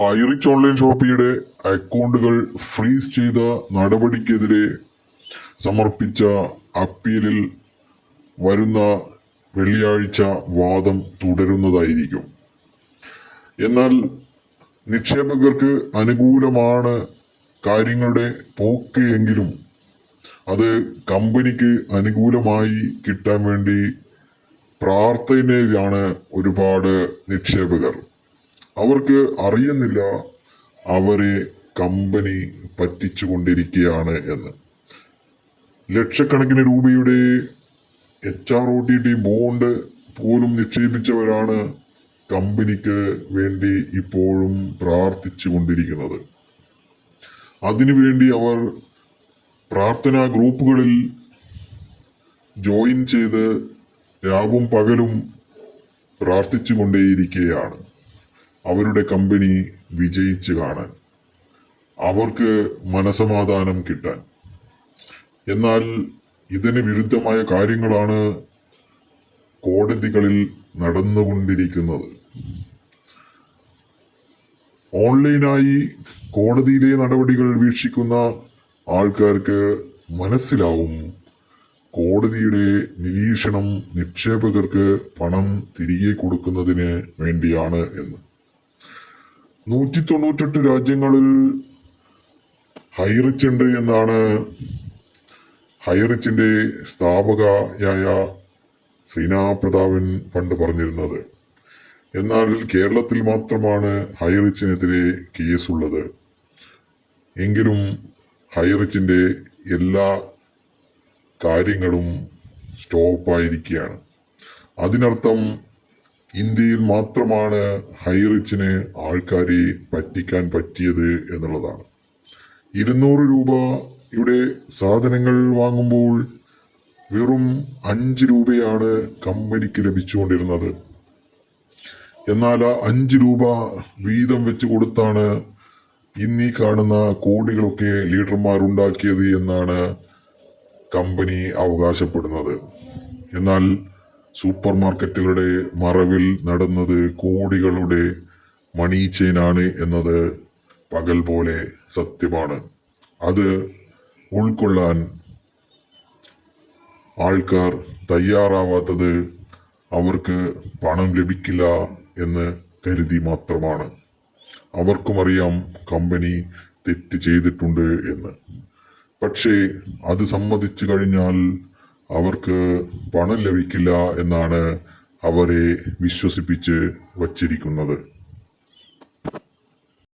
Highrich online ഷോപ്പിയുടെ അക്കൗണ്ടുകൾ freeze ചെയ്ത നടപടിക്കെതിരെ സമർപ്പിച്ച അപ്പീലിൽ വരുന്ന വെള്ളിയാഴ്ച വാദം തുടരുന്നതായിരിക്കും. എന്നാൽ നിക്ഷേപകർക്ക് അനുകൂലമാണ് കാര്യങ്ങളുടെ പോക്ക് എങ്കിലും അത് കമ്പനിക്ക് അനുകൂലമായി കിട്ടാൻ വേണ്ടി പ്രാർത്ഥനയിലാണ് ഒരുപാട് നിക്ഷേപകർ. അവർക്ക് അറിയുന്നില്ല അവരെ കമ്പനി പറ്റിച്ചുകൊണ്ടിരിക്കുകയാണ് എന്ന്. ലക്ഷക്കണക്കിന് രൂപയുടെ H R O T T bond പോലും നിക്ഷേപിച്ചവരാണ് കമ്പനിക്ക് വേണ്ടി ഇപ്പോഴും പ്രാർത്ഥിച്ചു കൊണ്ടിരിക്കുന്നത് അതിനുവേണ്ടി അവർ പ്രാർത്ഥനാ ഗ്രൂപ്പുകളിൽ ജോയിൻ ചെയ്ത് രാവും പകലും പ്രാർത്ഥിച്ചു കൊണ്ടേയിരിക്കുകയാണ് അവരുടെ കമ്പനി വിജയിച്ച് കാണാൻ അവർക്ക് മനസമാധാനം കിട്ടാൻ. എന്നാൽ ഇതിന് വിരുദ്ധമായ കാര്യങ്ങളാണ് കോടതികളിൽ നടന്നുകൊണ്ടിരിക്കുന്നത്. ഓൺലൈനായി കോടതിയിലെ നടപടികൾ വീക്ഷിക്കുന്ന ആൾക്കാർക്ക് മനസ്സിലാവും കോടതിയുടെ നിരീക്ഷണം നിക്ഷേപകർക്ക് പണം തിരികെ കൊടുക്കുന്നതിന് വേണ്ടിയാണ് എന്ന്. നൂറ്റി തൊണ്ണൂറ്റെട്ട് രാജ്യങ്ങളിൽ ഹൈറിച്ച് ഉണ്ട് എന്നാണ് ഹൈറിച്ചിന്റെ സ്ഥാപകയായ ശ്രീനാ പ്രതാപൻ പണ്ട് പറഞ്ഞിരുന്നത്. എന്നാൽ കേരളത്തിൽ മാത്രമാണ് ഹൈറിച്ചിനെതിരെ കേസുള്ളത് എങ്കിലും ഹൈറിച്ചിന്റെ എല്ലാ കാര്യങ്ങളും സ്റ്റോപ്പായിരിക്കുകയാണ് അതിനർത്ഥം ഇന്ത്യയിൽ മാത്രമാണ് ഹൈറിച്ചിന് ആൾക്കാരെ പറ്റിക്കാൻ പറ്റിയത് എന്നുള്ളതാണ്. ഇരുന്നൂറ് രൂപ ഇവിടെ സാധനങ്ങൾ വാങ്ങുമ്പോൾ വെറും അഞ്ച് രൂപയാണ് കമ്പനിക്ക് ലഭിച്ചുകൊണ്ടിരുന്നത്. എന്നാൽ ആ അഞ്ച് രൂപ വീതം വെച്ച് കൊടുത്താണ് ഇന്നീ കാണുന്ന കോടികളൊക്കെ ലീഡർമാരുണ്ടാക്കിയത് എന്നാണ് കമ്പനി അവകാശപ്പെടുന്നത്. എന്നാൽ സൂപ്പർ മാർക്കറ്റുകളുടെ മറവിൽ നടന്നത് കോടികളുടെ മണി ചെയിനാണ് എന്നത് പകൽ പോലെ സത്യമാണ്. അത് ഉൾക്കൊള്ളാൻ ആൾക്കാർ തയ്യാറാവാത്തത് അവർക്ക് പണം ലഭിക്കില്ല എന്ന് കരുതി മാത്രമാണ്. അവർക്കും അറിയാം കമ്പനി തെറ്റ് ചെയ്തിട്ടുണ്ട് എന്ന്. പക്ഷേ അത് സമ്മതിച്ചു കഴിഞ്ഞാൽ അവർക്ക് പണം ലഭിക്കില്ല എന്നാണ് അവരെ വിശ്വസിപ്പിച്ച് വച്ചിരിക്കുന്നത്.